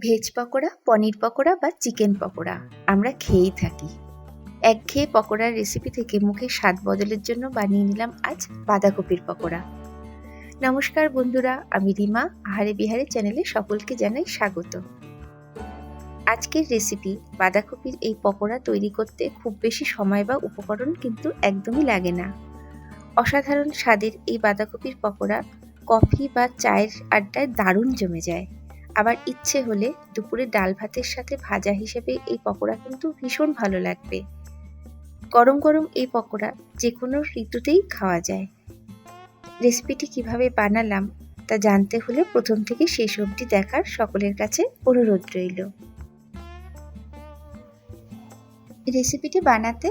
Veg pakora, পনির পকোড়া বা chicken pakora. আমরা খেয়েই থাকি। একঘেয়ে পকোড়ার রেসিপি থেকে মুখে স্বাদ বদলের জন্য বানিয়ে নিলাম আজ বাঁধাকপির পকোড়া। নমস্কার বন্ধুরা, আমি রিমা। আহারে বিহারে চ্যানেলে সকলকে জানাই স্বাগত। আজকের রেসিপি বাঁধাকপির এই পকোড়া তৈরি করতে খুব বেশি সময় বা উপকরণ কিন্তু একদমই লাগে না। অসাধারণ স্বাদের এই বাঁধাকপির পকোড়া কফি বা চায়ের আড্ডায় দারুণ জমে যায়। আবার ইচ্ছে হলে দুপুরে ডাল ভাতের সাথে ভাজা হিসেবে এই পকোড়া কিন্তু ভীষণ ভালো লাগবে। গরম গরম এই পকোড়া যে কোনো ঋতুতেই খাওয়া যায়। রেসিপিটি কীভাবে বানালাম তা জানতে হলে প্রথম থেকে শেষ অবধি দেখার সকলের কাছে অনুরোধ রইল। রেসিপিটি বানাতে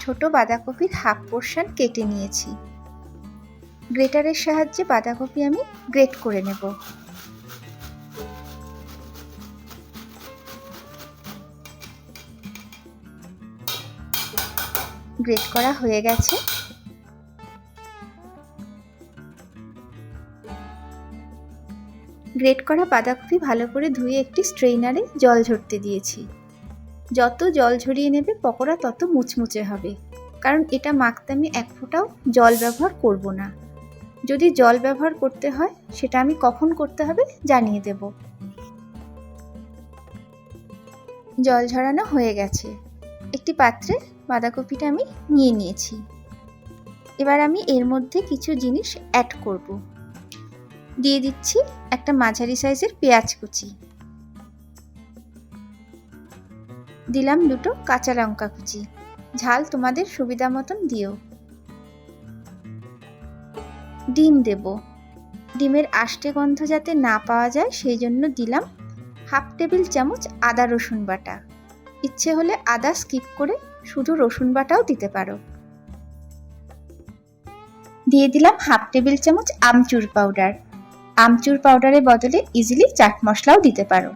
ছোট বাঁধাকপির হাফ পোর্শন কেটে নিয়েছি। গ্রেটারের সাহায্যে বাঁধাকপি আমি গ্রেট করে নেব। গ্রেট করা হয়ে গেছে। গ্রেট করা বাঁধাকপি ভালো করে ধুয়ে একটি স্ট্রেইনারে জল ঝরতে দিয়েছি। যত জল ঝরিয়ে নেবে পকোড়া তত মুচমুচে হবে। কারণ এটা মাখতে আমি এক ফোঁটাও জল ব্যবহার করব না। যদি জল ব্যবহার করতে হয়, সেটা আমি কখন করতে হবে জানিয়ে দেব। জল ঝরানো হয়ে গেছে। একটি পাত্রে বাঁধাকপিটা আমি নিয়ে নিয়েছি। এবার আমি এর মধ্যে কিছু জিনিস অ্যাড করব। দিয়ে দিচ্ছি একটা মাঝারি সাইজের পেঁয়াজ কুচি। দিলাম দুটো কাঁচা লঙ্কা কুচি। ঝাল তোমাদের সুবিধা মতন দিও। ডিম দেব। ডিমের আষ্টে গন্ধ যাতে না পাওয়া যায়, সেই জন্য দিলাম হাফ টেবিল চামচ আদা রসুন বাটা। ইচ্ছে হলে আদা স্কিপ করে শুধু রসুন বাটাও দিতে পারো। দিয়ে দিলাম হাফ টেবিল চামচ আমচুর পাউডার। আমচুর পাউডারের বদলে ইজিলি চাট মশলাও দিতে পারো।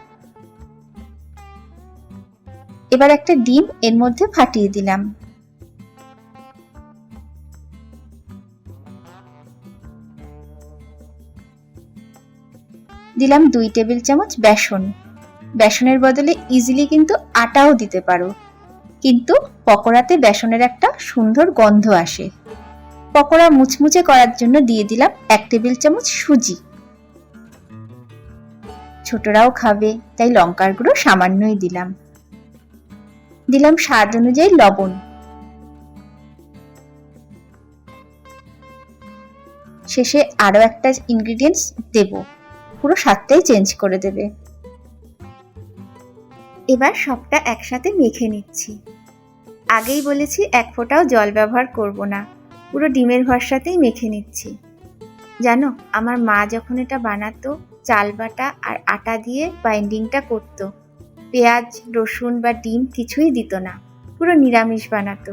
এবার একটা ডিম এর মধ্যে ফাটিয়ে দিলাম। দিলাম দুই টেবিল চামচ বেসন। বেসনের বদলে ইজিলি কিন্তু আটাও দিতে পারো। কিন্তু পকোড়াতে বেসনের একটা সুন্দর গন্ধ আসে। পকোড়া মুচমুচে করার জন্য দিয়ে দিলাম এক টেবিল চামচ সুজি। ছোটরাও খাবে, তাই লঙ্কার গুঁড়ো সামান্যই দিলাম। দিলাম স্বাদ অনুযায়ী লবণ। শেষে আরও একটা ইনগ্রিডিয়েন্টস দেব। পুরো স্বাদটাই চেঞ্জ করে দেবে। এবার সবটা একসাথে মেখে নিচ্ছি। আগেই বলেছি এক ফোঁটাও জল ব্যবহার করব না। পুরো ডিমের ভরসাতেই মেখে নিচ্ছি। জানো, আমার মা যখন এটা বানাতো, চাল বাটা আর আটা দিয়ে বাইন্ডিংটা করতো, পেঁয়াজ, রসুন বা ডিম কিছুই দিত না, পুরো নিরামিষ বানাতো।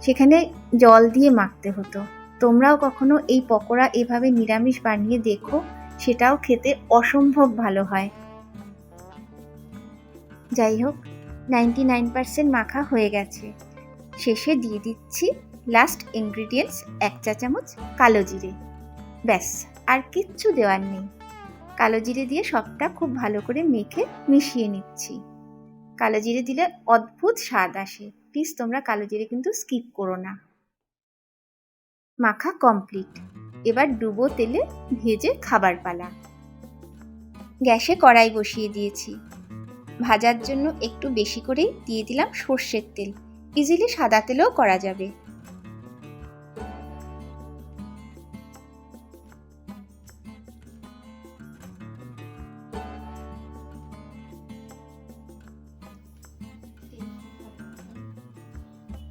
সেখানে জল দিয়ে মাখতে হতো। তোমরাও কখনো এই পকোড়া এভাবে নিরামিষ বানিয়ে দেখো, সেটাও খেতে অসম্ভব ভালো হয়। যাই হোক নাইনটি নাইন পার্সেন্ট মাখা হয়ে গেছে। শেষে দিয়ে দিচ্ছি লাস্ট ইনগ্রিডিয়েন্টস এক চা চামচ কালো জিরে। ব্যাস, আর কিচ্ছু দেওয়ার নেই। কালো জিরে দিয়ে সবটা খুব ভালো করে মেখে মিশিয়ে নিচ্ছি। কালো জিরে দিলে অদ্ভুত স্বাদ আসে। প্লিজ তোমরা কালো জিরে কিন্তু স্কিপ করো না। মাখা কমপ্লিট এবার ডুবো তেলে ভেজে খাবার পালা। গ্যাসে কড়াই বসিয়ে দিয়েছি। ভাজার জন্য একটু বেশি করেই দিয়ে দিলাম সর্ষের তেল। ইজিলি সাদা তেলেও করা যাবে।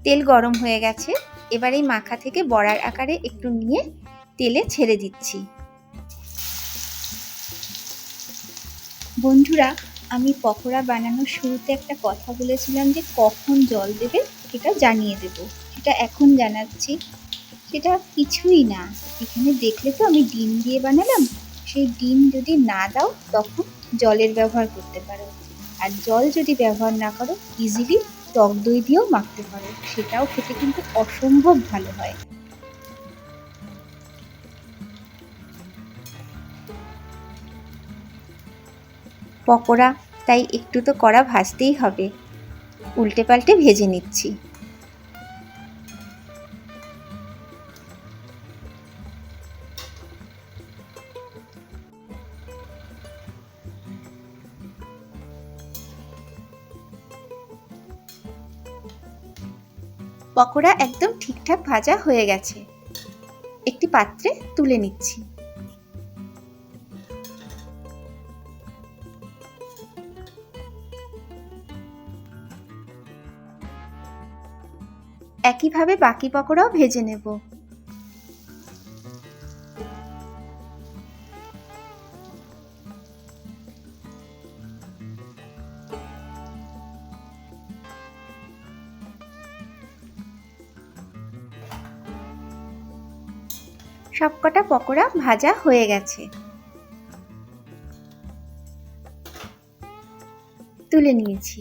তেল গরম হয়ে গেছে। এবার এই মাখা থেকে বড়ার আকারে একটু নিয়ে তেলে ছেড়ে দিচ্ছি। বন্ধুরা আমি পকোড়া বানানোর শুরুতে একটা কথা বলেছিলাম যে কখন জল দেবে সেটা জানিয়ে দেব। সেটা এখন জানাচ্ছি। সেটা কিছুই না। এখানে দেখলে তো আমি ডিম দিয়ে বানালাম। সেই ডিম যদি না দাও, তখন জলের ব্যবহার করতে পারো। আর জল যদি ব্যবহার না করো ইজিলি টক দই দিয়েও মাখতে পারো। সেটাও খেতে কিন্তু অসম্ভব ভালো হয়। পকোড়া, তাই একটু তো কড়া ভাজতেই হবে। উল্টে পাল্টে ভেজে নিচ্ছি। পকোড়া একদম ঠিকঠাক ভাজা হয়ে গেছে। একটি পাত্রে তুলে নিচ্ছি। একইভাবে বাকি পকোড়াও ভেজে নেব। সবকটা পকোড়া ভাজা হয়ে গেছে। তুলে নিয়েছি।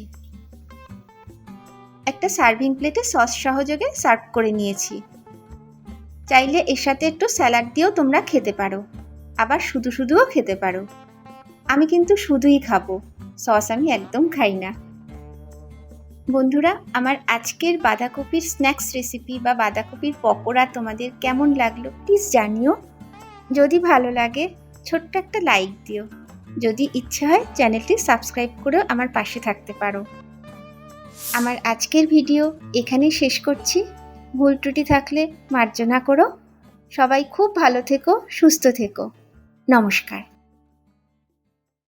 একটা সার্ভিং প্লেটে সস সহযোগে সার্ভ করে নিয়েছি। চাইলে এর সাথে একটু স্যালাড দিয়েও তোমরা খেতে পারো। আবার শুধু শুধুও খেতে পারো। আমি কিন্তু শুধুই খাব। সস আমি একদম খাই না। বন্ধুরা, আমার আজকের বাঁধাকপির স্ন্যাক্স রেসিপি বা বাঁধাকপির পকোড়া তোমাদের কেমন লাগল প্লিজ জানিও। যদি ভালো লাগে, ছোট্ট একটা লাইক দিও। যদি ইচ্ছে হয় চ্যানেলটি সাবস্ক্রাইব করেও আমার পাশে থাকতে পারো। আমার আজকের ভিডিও এখানে শেষ করছি। ভুল ত্রুটি থাকলে মার্জনা করো। সবাই খুব ভালো থেকো, সুস্থ থেকো। নমস্কার।